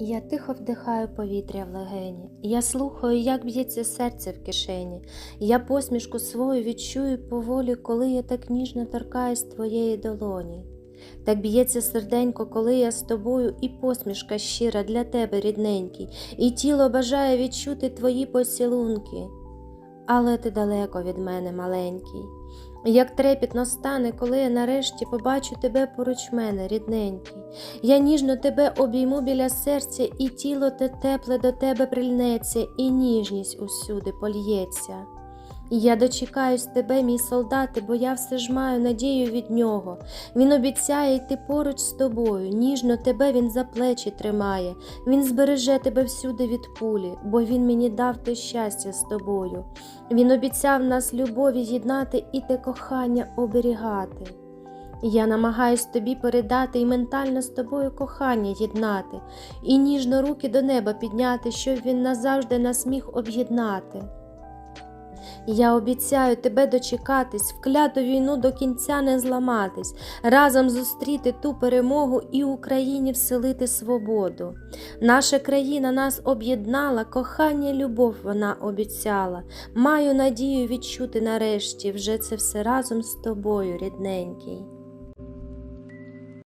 Я тихо вдихаю повітря в легені. Я слухаю, як б'ється серце в кишені. Я посмішку свою відчую поволі, коли я так ніжно торкаюсь твоєї долоні. Так б'ється серденько, коли я з тобою, і посмішка щира для тебе, рідненький, і тіло бажає відчути твої поцілунки. Але ти далеко від мене маленький. Як трепітно стане, коли я нарешті побачу тебе поруч мене, рідненький. Я ніжно тебе обійму біля серця, і тіло те тепле до тебе прильнеться, і ніжність усюди польється. Я дочекаюсь тебе, мій солдати, бо я все ж маю надію від нього. Він обіцяє йти поруч з тобою, ніжно тебе він за плечі тримає, він збереже тебе всюди від пулі, бо він мені дав те щастя з тобою. Він обіцяв нас любові єднати і те кохання оберігати. Я намагаюсь тобі передати і ментально з тобою кохання єднати, і ніжно руки до неба підняти, щоб він назавжди нас міг об'єднати. Я обіцяю тебе дочекатись, вкляту війну до кінця не зламатись, разом зустріти ту перемогу і Україні вселити свободу. Наша країна нас об'єднала, кохання, любов вона обіцяла. Маю надію відчути нарешті вже це все разом з тобою, рідненький.